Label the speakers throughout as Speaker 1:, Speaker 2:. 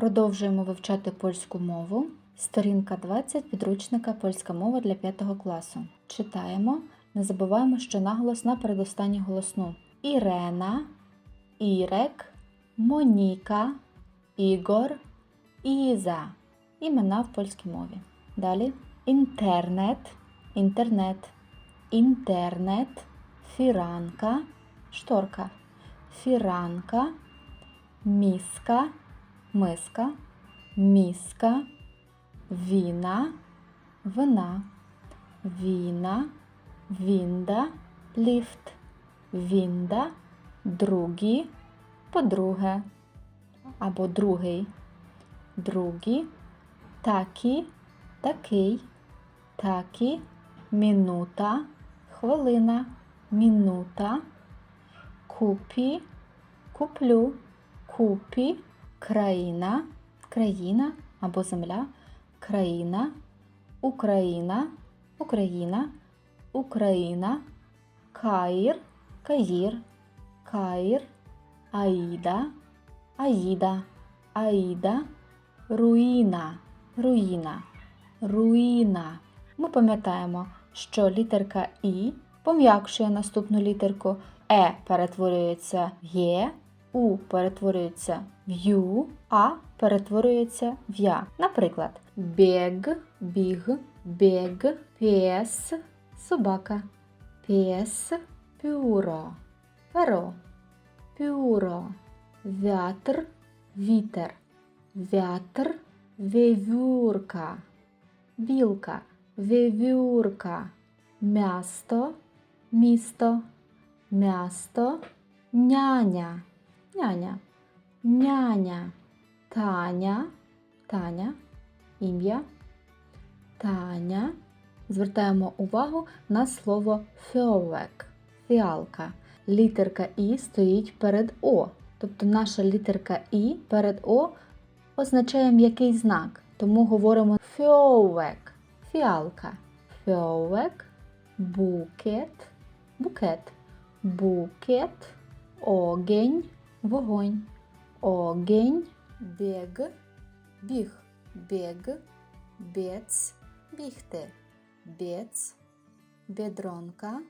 Speaker 1: Продовжуємо вивчати польську мову. Сторінка 20 підручника Польська мова для 5 класу. Читаємо. Не забуваємо, що наголос на передостанню голосну. Ірена, Ірек, Моніка, Ігор, Іза. Імена в польській мові. Далі інтернет, інтернет, інтернет, фіранка, шторка, фіранка, міска, миска, міска, віна, вина, віна, вінда, ліфт, вінда, другі, по-друге, або другий, другі, такі, такий, такі, мінута, хвилина, мінута, купі, куплю, купі, країна, країна або земля, країна, Україна, Україна, Україна, Каїр, Каїр, Каїр, Аїда, Аїда, Аїда, руїна, руїна, руїна. Ми пам'ятаємо, що літерка І пом'якшує наступну літерку, Е перетворюється Є, У перетворюється в Ю, А перетворюється в Я. Наприклад, біг, біг, біг, піс, собака, піс, пюро, перо, пюро, вятр, вітер, вятр, вівюрка, білка, вівюрка, м'ясто, місто, м'ясто, няня, няня, няня, Таня, Таня, ім'я, Таня. Звертаємо увагу на слово фьовек, фіалка. Літерка І стоїть перед О. Тобто наша літерка І перед О означає м'який знак. Тому говоримо фьовек, фіалка. Фьовек, букет, букет, букет, огень, вогонь, огень, біг, біг, біг, бєц, бігти, бєц, бедронка,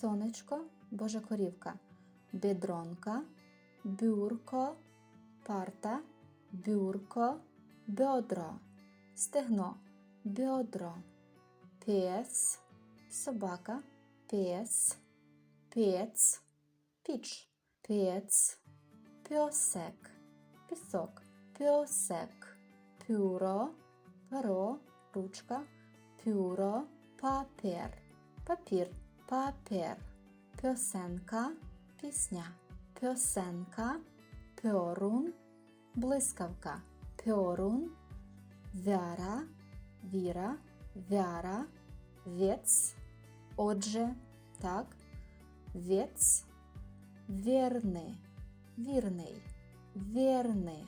Speaker 1: сонечко, божа корівка, бедронка, бюрко, парта, бюрко, бедро, стегно, бедро, пес, собака, пес, пец, піч, пец, пьосек, пісок, пьосек, пюро, перо, ручка, пюро, папір, папір, папір, пьосенка, пісня, пьосенка, пьорун, блискавка, пьорун, вяра, віра, вяра, вєц, отже, так, вєц, вірний, вірний, вірний.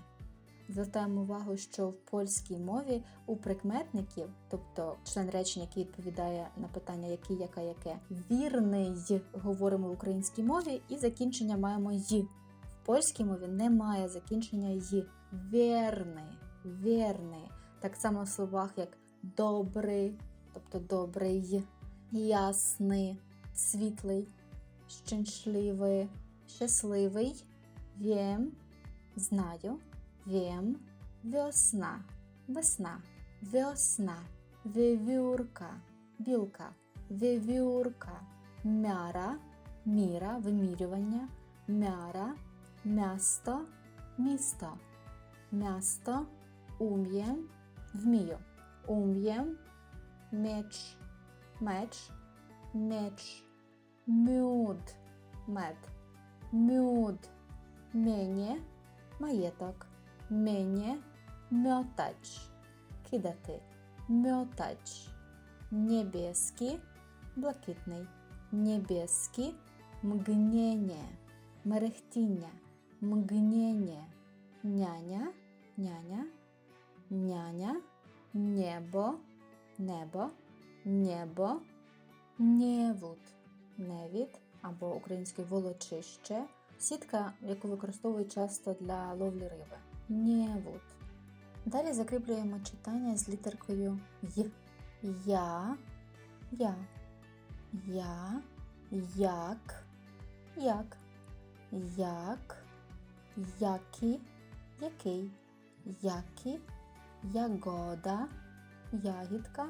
Speaker 1: Звертаємо увагу, що в польській мові у прикметників, тобто член речення, який відповідає на питання який, яка, яке, вірний говоримо в українській мові, і закінчення маємо й. В польській мові немає закінчення й. Вірний, вірний. Так само в словах, як добрий, тобто добрий, ясний, світлий, щасливий, щасливий, вєм, знаю. Wiem, wiosna, wesna, wiosna, wiewiórka, білка, wiewiórka, miara, міра, вимірювання, miara, miasto, місто, miasto, umiem, вмію, umiem, меч, меч, меч, мюд, мед, мюд, мені, маєток. Мені мьотач. Кидати. Мьотач. Небеський. Блакитний. Небеський. Мгнення. Мерехтіння. Мгнення. Няня. Няня. Няня. Небо. Небо. Небо. Невуд. Невід або українське волочище. Сітка, яку використовують часто для ловлі риби. Нєвуд. Далі закріплюємо читання з літеркою Й. Я, я, я, як, як, як, які, який, які, ягода, ягідка,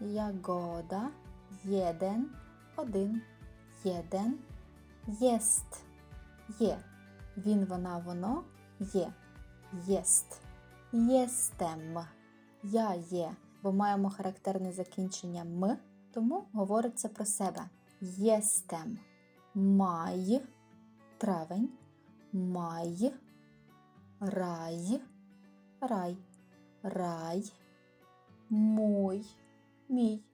Speaker 1: ягода, єден, один, єден, єст, є. Він, вона, воно є. Єст. Єстем. Я є, бо маємо характерне закінчення м, тому говориться про себе. Єстем. Май. Травень. Май. Рай. Рай. Рай. Мой. Мій.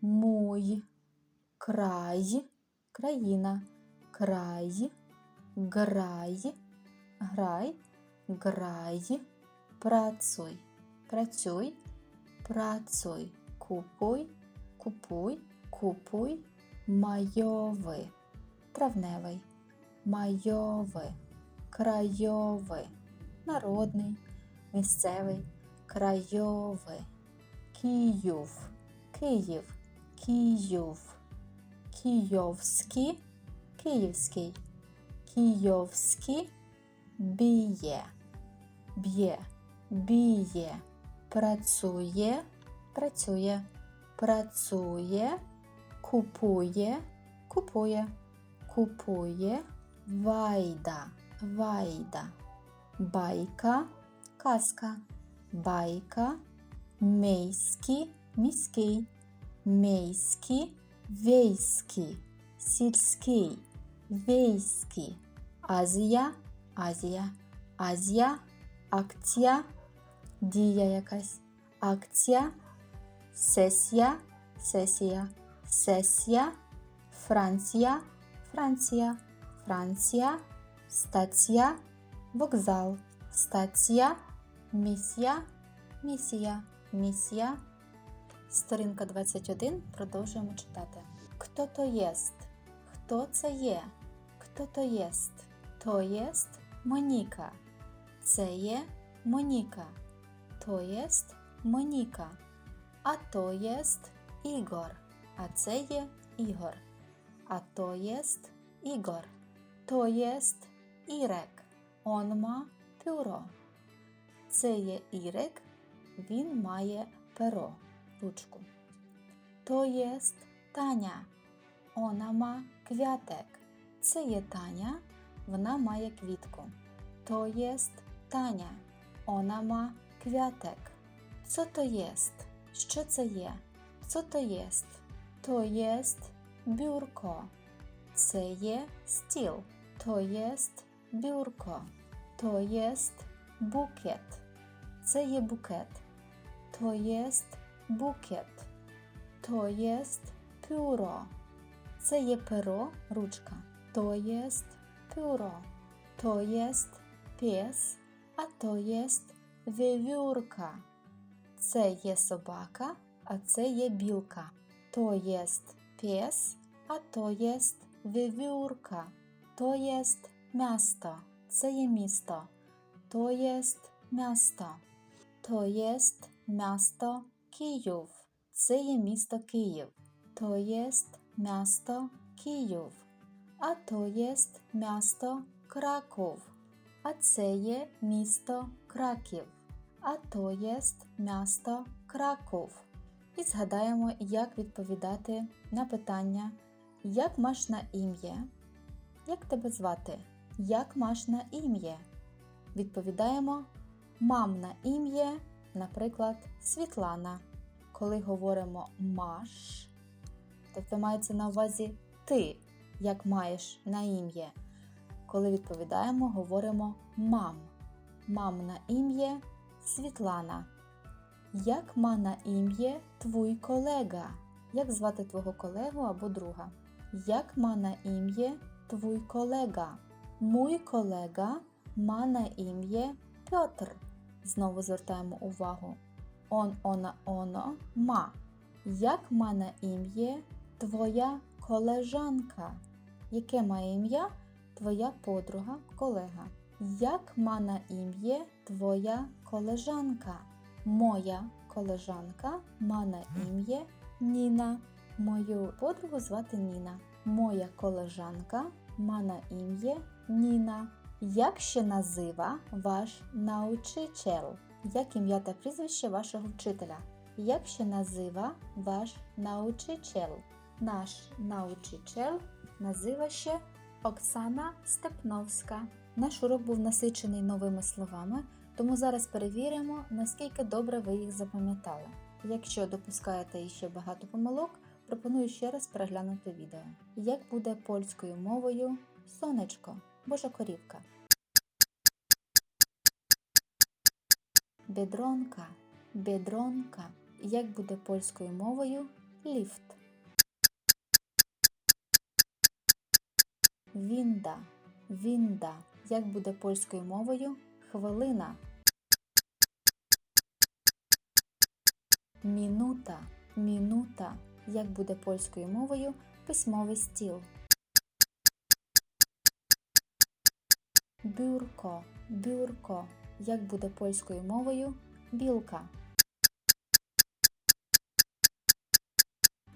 Speaker 1: Мой. Край. Країна. Край. Грай. Грай. Грай. Працюй. Працюй. Працюй. Купуй. Купуй. Купуй. Майовий. Травневий. Майовий. Крайовий. Народний. Місцевий. Крайовий. Київ. Київ. Київ. Київський. Київський. Київський. Б'є. Б'є. Б'є. Працює. Працює. Працює. Купує. Купує. Купує. Вайда. Вайда. Байка. Казка. Байка. Мейський. Міський. Мейський. Вейський. Сільський. Вейський. Азія. Азія. Азія. Акція. Дія якась. Акція. Сесія. Сесія. Сесія. Франція. Франція. Франція. Стація. Вокзал. Стація. Місія. Місія. Місія. Сторінка 21. Продовжуємо читати. Хто то єст? Хто це є? Хто то єст? То єст Моніка. Це є Моніка. То єст Моніка. А то єст Ігор. А це є Ігор. А то єст Ігор. То єст Ірек. Он ма пюро. Це є Ірек. Він має перо, ручку. То єст Таня. Вона ма квятек. Це є Таня. Вона має квітку. То єст Таня. Вона ма квятек. Co to jest? Що це є? Co to jest? To jest biurko. Це є стіл. To jest biurko. To jest bukiet. Це є букет. To jest bukiet. To jest pióro. Це є перо, ручка. To jest pióro. To jest pies, a to jest wiewiórka. Це є собака, а це є білка. To jest pies, a to jest wiewiórka. To jest miasto. Це є місто. To jest miasto. To jest miasto Kijów. Це є місто Київ. To jest miasto Kijów. А то jest miasto Kraków. А це є місто Краків. А то єст місто Краков. І згадаємо, як відповідати на питання, як маш на ім'я? Як тебе звати? Як маш на ім'я? Відповідаємо мам на ім'я, наприклад, Світлана. Коли говоримо маш, тобто мається на увазі ти, як маєш на ім'я. Коли відповідаємо, говоримо мам. Мам на ім'я Світлана. Як ма на ім'я твій колега? Як звати твого колегу або друга? Як ма на ім'я твій колега? Мій колега ма на ім'я Петр. Знову звертаємо увагу. Он, она, оно, ма. Як ма на ім'я твоя колежанка? Яке має ім'я твоя подруга, колега? Як ма на ім'я твоя колежанка? Моя колежанка ма на ім'я Ніна. Мою подругу звати Ніна. Моя колежанка ма на ім'я Ніна. Як ще назива ваш научитель? Як ім'я та прізвище вашого вчителя? Як ще назива ваш научитель? Наш научитель назива ще Оксана Степновська. Наш урок був насичений новими словами, тому зараз перевіримо, наскільки добре ви їх запам'ятали. Якщо допускаєте ще багато помилок, пропоную ще раз переглянути відео. Як буде польською мовою сонечко, божа корівка. Бедронка, бедронка. Як буде польською мовою ліфт. Вінда, вінда. Як буде польською мовою хвилина. Мінута, мінута. Як буде польською мовою письмовий стіл. Бюрко, бюрко. Як буде польською мовою білка.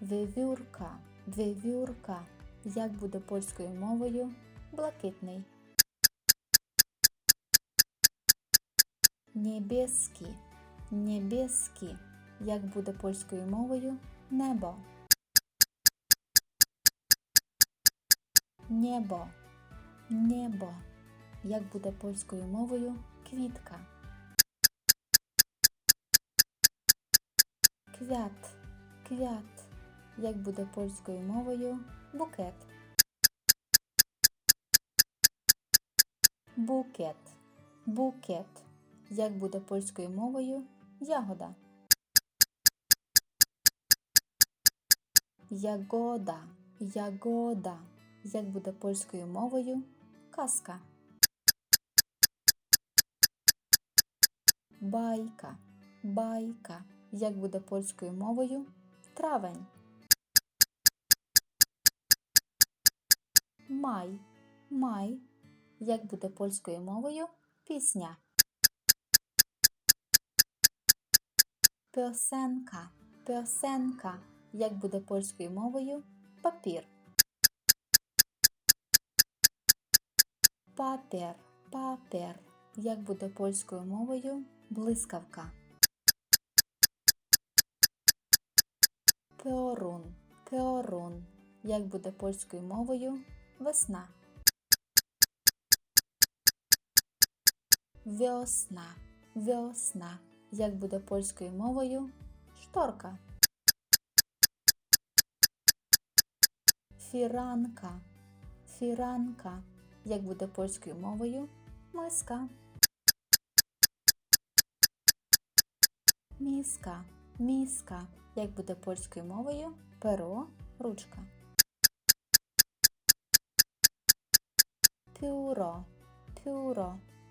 Speaker 1: Вивюрка, вивюрка. Як буде польською мовою блакитний. Небеський, небеський. Як буде польською мовою небо. Небо, небо. Як буде польською мовою квітка. Квят, квят. Як буде польською мовою букет. Букет, букет. Як буде польською мовою ягода. Ягода, ягода. Як буде польською мовою казка. Байка, байка. Як буде польською мовою травень. Май, май. Як буде польською мовою пісня. Пьосенка, пьосенка. Як буде польською мовою папір. Папір, папір. Як буде польською мовою блискавка. Пеорун, пеорун. Як буде польською мовою весна. Весна, весна. Як буде польською мовою шторка. Фіранка, фіранка. Як буде польською мовою миска. Міска, міска. Як буде польською мовою перо, ручка. Пюро, пюро.